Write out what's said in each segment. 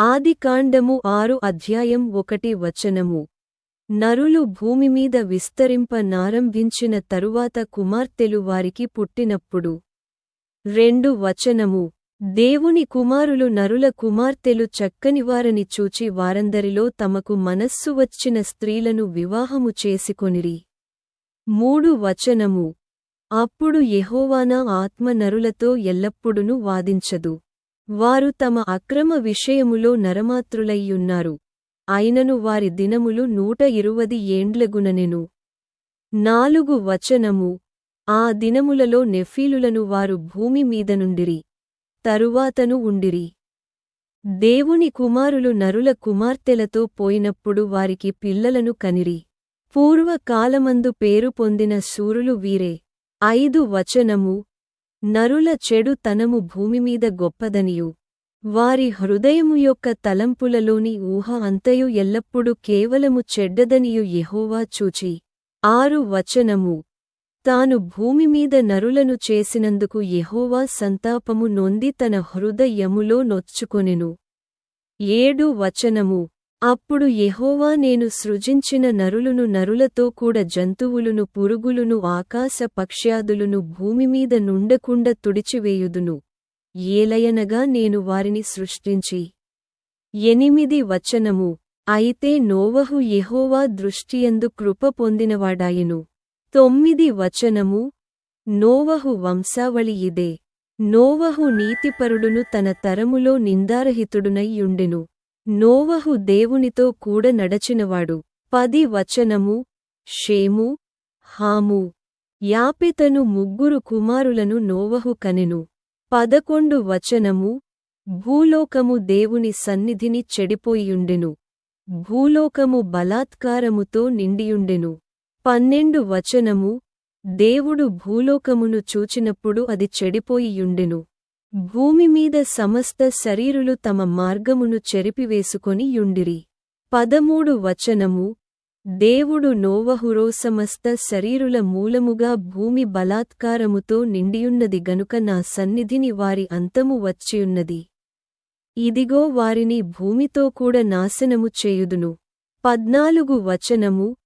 ఆదికాండము ఆరు అధ్యాయం ఒకటి వచనము. నరులు భూమిమీద విస్తరింప నారంభించిన తరువాత కుమార్తెలు వారికి పుట్టినప్పుడు. రెండు వచనము. దేవుని కుమారులు నరుల కుమార్తెలు చక్కనివారని చూచి వారందరిలో తమకు మనస్సు వచ్చిన స్త్రీలను వివాహము చేసుకొనిరి. మూడు వచనము. అప్పుడు యెహోవానా ఆత్మ నరులతో ఎల్లప్పుడును వాదించదు. వారు తమ అక్రమ విషయములో నరమాత్రులయ్యున్నారు. అయినను వారి దినములు నూట ఇరువది ఏండ్లగుననెను. నాలుగు వచనము. ఆ దినములలో నెఫీలులను వారు భూమి మీదనుండిరి తరువాతను ఉండిరి. దేవుని కుమారులు నరుల కుమార్తెలతో పోయినప్పుడు వారికి పిల్లలను కనిరి. పూర్వకాలమందు పేరు పొందిన శూరులు వీరే. ఐదు వచనము. నరుల చెడు తనము భూమిమీద గొప్పదనియు. వారి హృదయము యొక్క తలంపులలోని ఊహ అంతయు ఎల్లప్పుడూ కేవలము చెడ్డదనియు యెహోవా చూచి. ఆరు వచనము. తాను భూమిమీద నరులను చేసినందుకు యెహోవా సంతాపము నొంది తన హృదయములో నొచ్చుకొనెను. ఏడు వచనము. అప్పుడు యెహోవా నేను సృజించిన నరులును నరులతో కూడా జంతువులును పురుగులును ఆకాశ పక్ష్యాదులను భూమిమీద నుండకుండ తుడిచివేయుదును. ఏలయనగా నేను వారిని సృష్టించి. ఎనిమిది వచనము. అయితే నోవహు యెహోవా దృష్టియందు కృప పొందినవాడాయెను. తొమ్మిది వచనము. నోవహు వంశావళి ఇదే. నోవహు నీతిపరుడును తన తరములో నిందారహితుడునై యుండెను. నోవహు దేవునితో కూడ నడచినవాడు. పది వచనము షేము హాము. యాపెతను ముగ్గురు కుమారులను నోవహు కనెను. పదకొండు వచనము భూలోకము దేవుని సన్నిధిని చెడిపోయియుండెను. భూలోకము బలాత్కారముతో నిండియుండెను. పన్నెండు వచనము దేవుడు భూలోకమును చూచినప్పుడు అది చెడిపోయియుండెను. భూమిమీద సమస్త శరీరులు తమ మార్గమును చెరిపివేసుకొని యుండిరి. పదమూడు వచనము. దేవుడు నోవహురో సమస్త శరీరుల మూలముగా భూమి బలాత్కారముతో నిండియున్నది గనుక నా సన్నిధిని వారి అంతము వచ్చియున్నది. ఇదిగో వారిని భూమితో కూడా నాశనము చేయుదును. పద్నాలుగు వచనము.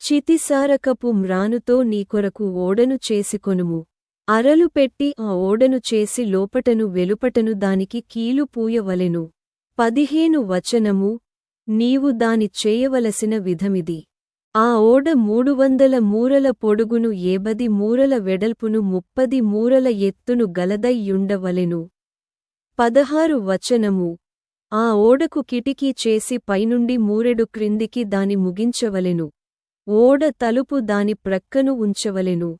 చితిసారకపు మ్రానుతో నీకొరకు ఓడను చేసికొనుము. అరలు పెట్టి ఆ ఓడను చేసి లోపటను వెలుపటను దానికి కీలు పూయవలెను. పదిహేను వచనము నీవు దాని చేయవలసిన విధమిది. ఆ ఓడ మూడు వందల మూరల పొడుగును ఏబది మూరల వెడల్పును ముప్పది మూరల ఎత్తును గలదయ్యుండవలెను పదహారు వచనము ఆ ఓడకు కిటికీ చేసి పైనుండి మూరెడు క్రిందికి దాని ముగించవలెను. ఓడ తలుపు దాని ప్రక్కను ఉంచవలెను.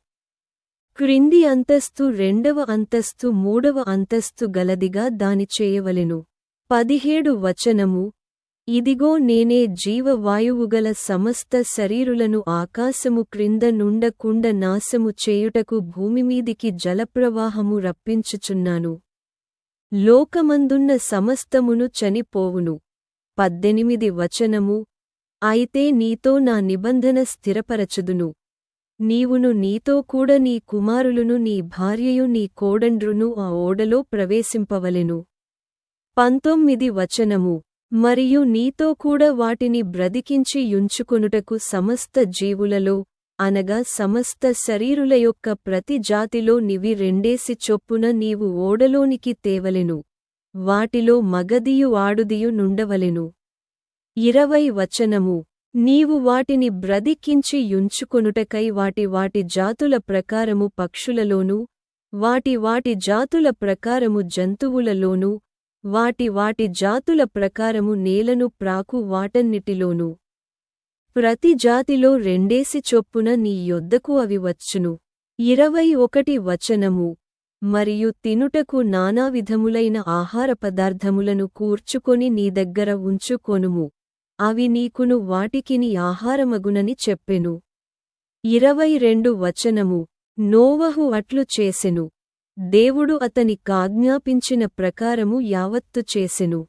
క్రింది అంతస్తు రెండవ అంతస్తు మూడవ అంతస్తు గలదిగా దాని చేయవలెను. పదిహేడు వచనము ఇదిగో నేనే జీవవాయువుగల సమస్త శరీరులను ఆకాశము క్రింద నుండకుండ నాశము చేయుటకు భూమిమీదికి జలప్రవాహము రప్పించుచున్నాను. లోకమందున్న సమస్తమును చనిపోవును. పద్దెనిమిది వచనము అయితే నీతో నా నిబంధన స్థిరపరచుదును. నీవును నీతో కూడా నీ కుమారులును నీ భార్యయు నీ కోడండ్రును ఆ ఓడలో ప్రవేశింపవలెను. పంతొమ్మిది వచనము. మరియు నీతో కూడా వాటిని బ్రతికించి యుంచుకొనుటకు సమస్త జీవులలో అనగా సమస్త శరీరుల యొక్క ప్రతి జాతిలో నివి రెండేసి చొప్పున నీవు ఓడలోనికి తేవలెను. వాటిలో మగదియు ఆడుదియు నుండవలెను. ఇరవై వచనము. నీవు వాటిని బ్రదికించి యుంచుకొనుటకై వాటి వాటి జాతుల ప్రకారము పక్షులలోనూ వాటి వాటి జాతుల ప్రకారము జంతువులలోనూ వాటి వాటి జాతుల ప్రకారము నేలను ప్రాకు వాటన్నిటిలోనూ. ప్రతి జాతిలో రెండేసి చొప్పున నీ యొద్దకు అవి వచ్చును. ఇరవై ఒకటి వచనము. మరియు తినుటకు నానావిధములైన ఆహార పదార్థములను కూర్చుకొని నీ దగ్గర ఉంచుకొనుము. అవి నీకును వాటికిని ఆహారమగునని చెప్పెను. ఇరవై రెండు వచనము నోవహు అట్లు చేసెను. దేవుడు అతని కాజ్ఞాపించిన ప్రకారము యావత్తు చేసెను.